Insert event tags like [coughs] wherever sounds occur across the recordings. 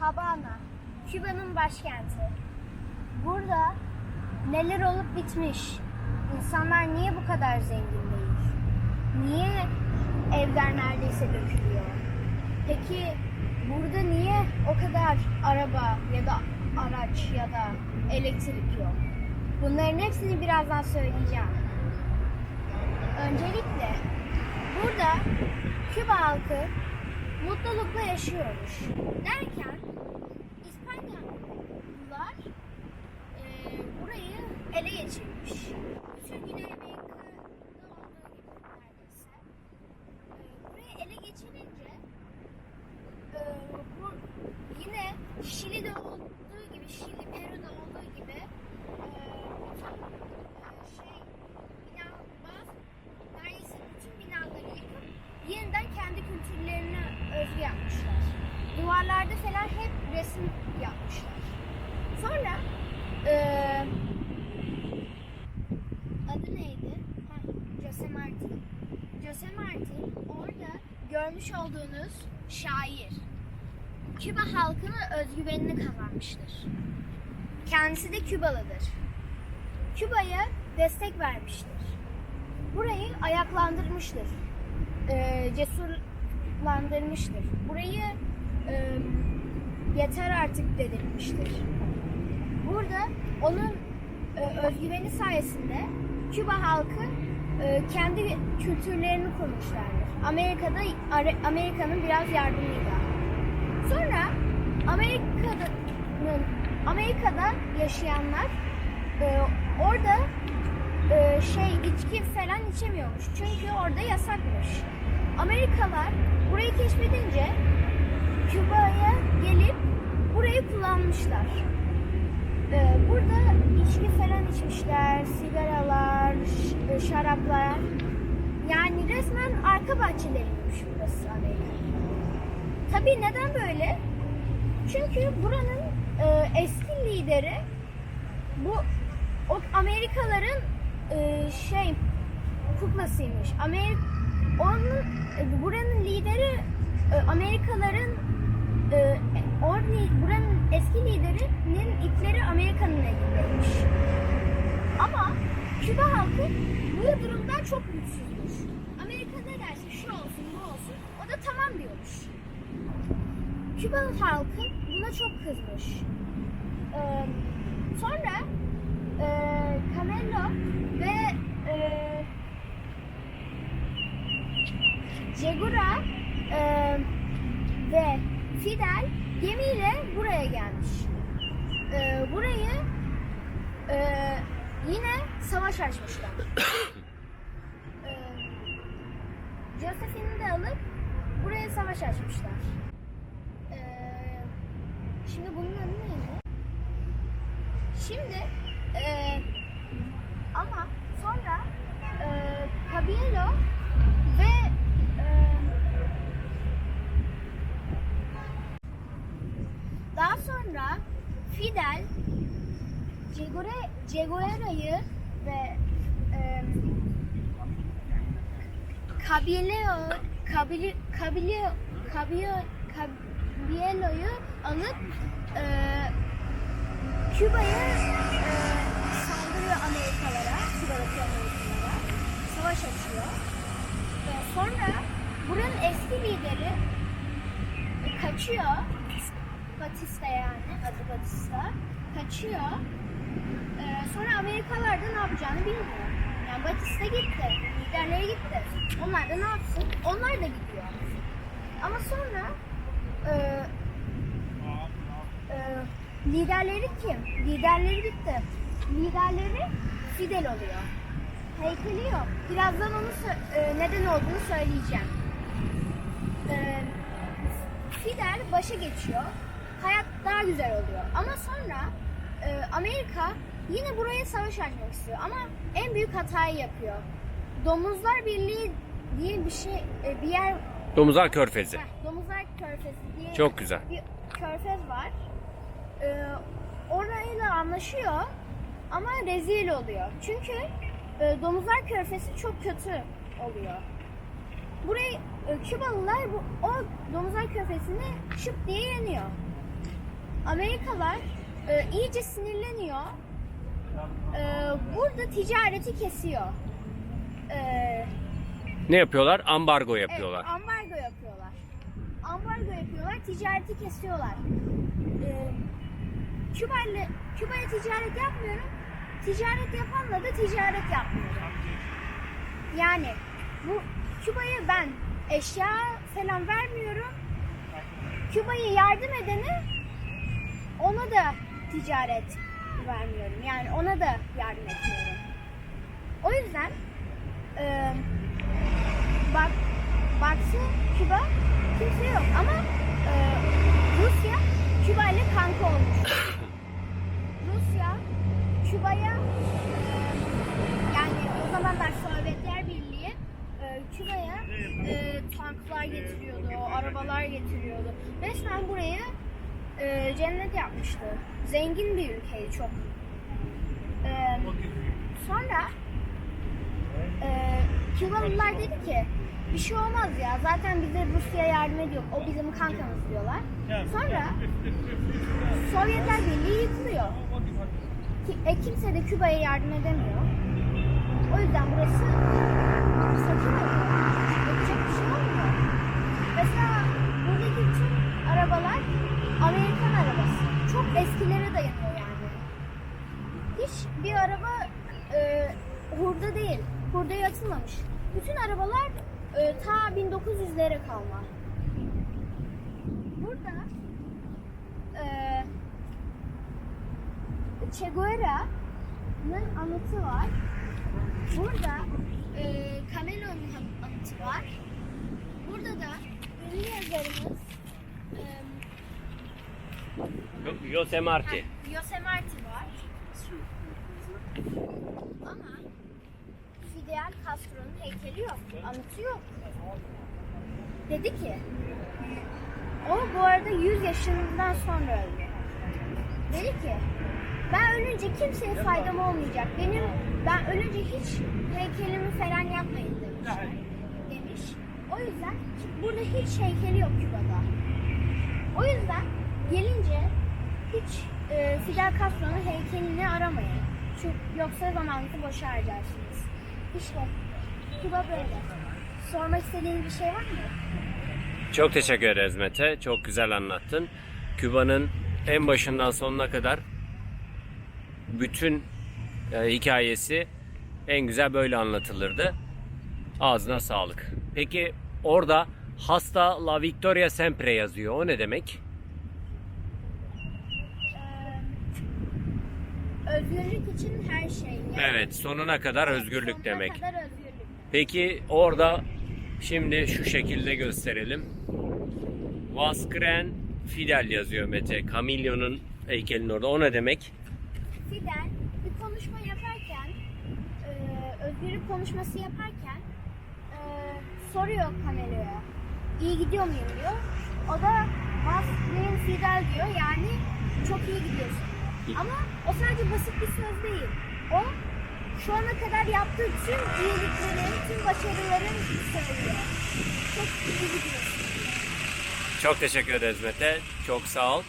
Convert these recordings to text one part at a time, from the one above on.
Havana, Küba'nın başkenti. Burada neler olup bitmiş? İnsanlar niye bu kadar zengin değil? Niye evler neredeyse dökülüyor? Peki burada niye o kadar araba ya da araç ya da elektrik yok? Bunların hepsini birazdan söyleyeceğim. Öncelikle burada Küba halkı mutlulukla yaşıyormuş. Derken Jose Martin orada görmüş olduğunuz şair. Küba halkının özgüvenini kazanmıştır. Kendisi de Kübalıdır. Küba'ya destek vermiştir. Burayı ayaklandırmıştır. Ee, cesurlandırmıştır. Burayı e, yeter artık dedirtmiştir. Burada onun e, özgüveni sayesinde Küba halkı e, kendi kültürlerini kurmuşlardır. Amerika'da Amerika'nın biraz yardımıyla. Sonra Amerika'nın Amerika'da yaşayanlar e, orada e, şey içki falan içemiyormuş. Çünkü orada yasakmış. Amerikalılar burayı keşfedince Küba'ya gelip burayı kullanmışlar. Ee, burada içki falan içmişler, sigaralar, e, şaraplar. Yani resmen arka bahçeleriymiş burası Amerika. Tabii neden böyle? Çünkü buranın e, eski lideri bu o Amerikalıların e, şey kuklasıymış. Amerik onun e, buranın lideri e, Amerikalıların e, or, buranın eski liderinin ipleri Amerika'nın elindeymiş. Ama Küba halkı bu durumdan çok mutsuzmuş. Amerika ne derse şu olsun bu olsun o da tamam diyormuş. Küba halkı buna çok kızmış. Ee, sonra e, Camelo ve e, Segura e, ve Fidel gemiyle buraya gelmiş. E, burayı e, yine savaş açmışlar. [coughs] e, Josephine'i de alıp buraya savaş açmışlar. E, şimdi bunun adı neydi? Şimdi e, ama sonra e, Cabello ve e, daha sonra Fidel Cegore, Ceguera'yı ve e, Cabello Cabello Cabello Cabello Cabello'yu alıp e, Küba'ya e, saldırıyor Amerikalara, Küba'daki Amerikalara. Savaş açıyor. Ve sonra buranın eski lideri e, kaçıyor. Batista yani, adı Batista. Kaçıyor. E, sonra Amerikalılar da ne yapacağını bilmiyor. Yani Batista gitti, liderleri gitti. Onlar da ne yapsın? Onlar da gidiyor. Ama sonra e, ee, liderleri kim? Liderleri gitti. Liderleri Fidel oluyor. Heykeli yok. Birazdan onu e, neden olduğunu söyleyeceğim. Ee, Fidel başa geçiyor. Hayat daha güzel oluyor. Ama sonra e, Amerika yine buraya savaş açmak istiyor. Ama en büyük hatayı yapıyor. Domuzlar Birliği diye bir şey, e, bir yer Domuzlar Körfezi. Heh, Domuzlar Körfezi diye Çok güzel. bir körfez var. Ee, orayla anlaşıyor ama rezil oluyor. Çünkü e, Domuzlar Körfezi çok kötü oluyor. Burayı e, Kübalılar bu, o Domuzlar Körfezi'ni şıp diye yeniyor. Amerikalılar e, iyice sinirleniyor. E, burada ticareti kesiyor. E, Ne yapıyorlar? Ambargo yapıyorlar. Evet, ambargo yapıyorlar. Ambargo yapıyorlar, ticareti kesiyorlar. Ee, Küba ile Küba'ya ticaret yapmıyorum. Ticaret yapanla da ticaret yapmıyorum. Yani bu Küba'ya ben eşya falan vermiyorum. Küba'ya yardım edene ona da ticaret vermiyorum. Yani ona da yardım etmiyorum. O yüzden eee bak baksı Küba kimse yok ama e, Rusya Küba ile kanka olmuş. [coughs] Rusya Küba'ya e, yani o zamanlar Sovyetler Birliği e, Küba'ya e, tanklar getiriyordu, arabalar getiriyordu. Resmen burayı e, cennet yapmıştı. Zengin bir ülkeydi çok. E, sonra ee, Kübalılar dedi ki bir şey olmaz ya zaten bize Rusya yardım ediyor o bizim kankamız diyorlar. Sonra Sovyetler Birliği yıkılıyor. Ki- E, kimse de Küba'ya yardım edemiyor. O yüzden burası satın oluyor. Yapacak bir şey olmuyor. Mesela buradaki tüm arabalar Amerikan arabası. Çok eskilere dayanıyor yani. Hiç bir araba e, hurda değil. Hurdaya atılmamış. Bütün arabalar e, ta 1900'lere kalma. Burada e, Che Guevara'nın anıtı var. Burada e, Camelo'nun anıtı var. Burada da ünlü yazarımız e, Yosemite. Yosemite var. Ama Fidel Castro'nun heykeli yok, anıtı yok. Dedi ki, o bu arada 100 yaşından sonra öldü. Dedi ki, ben ölünce kimseye faydam olmayacak. Benim, ben ölünce hiç heykelimi falan yapmayın demişler. Demiş. O yüzden burada hiç heykeli yok Küba'da. O yüzden gelince hiç e, Fidel Castro'nun heykelini aramayın. Çünkü yoksa zamanınızı boşa harcarsınız. İşte Küba böyle. Sormak istediğiniz bir şey var mı? Çok teşekkür ederiz Mete. Çok güzel anlattın. Küba'nın en başından sonuna kadar bütün e, hikayesi en güzel böyle anlatılırdı. Ağzına sağlık. Peki orada Hasta La Victoria Sempre yazıyor. O ne demek? Ee, özgürlük için her şey. Yani Evet, sonuna kadar özgürlük sonuna demek. kadar özgürlük. Peki orada şimdi şu şekilde gösterelim. Vaskren Fidel yazıyor Mete. Camillo'nun heykelinin orada. O ne demek? Fidel bir konuşma yaparken, e, özgürlük konuşması yaparken e, soruyor Camelo'ya. İyi gidiyor muyum diyor. O da name Fidel diyor. Yani çok iyi gidiyorsun. Ama o sadece basit bir söz değil. O şu ana kadar yaptığı tüm iyiliklerin, tüm başarıların söylüyor. Çok iyi gidiyorsun. Çok teşekkür ederiz Mete. Çok sağ ol.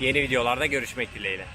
Yeni videolarda görüşmek dileğiyle.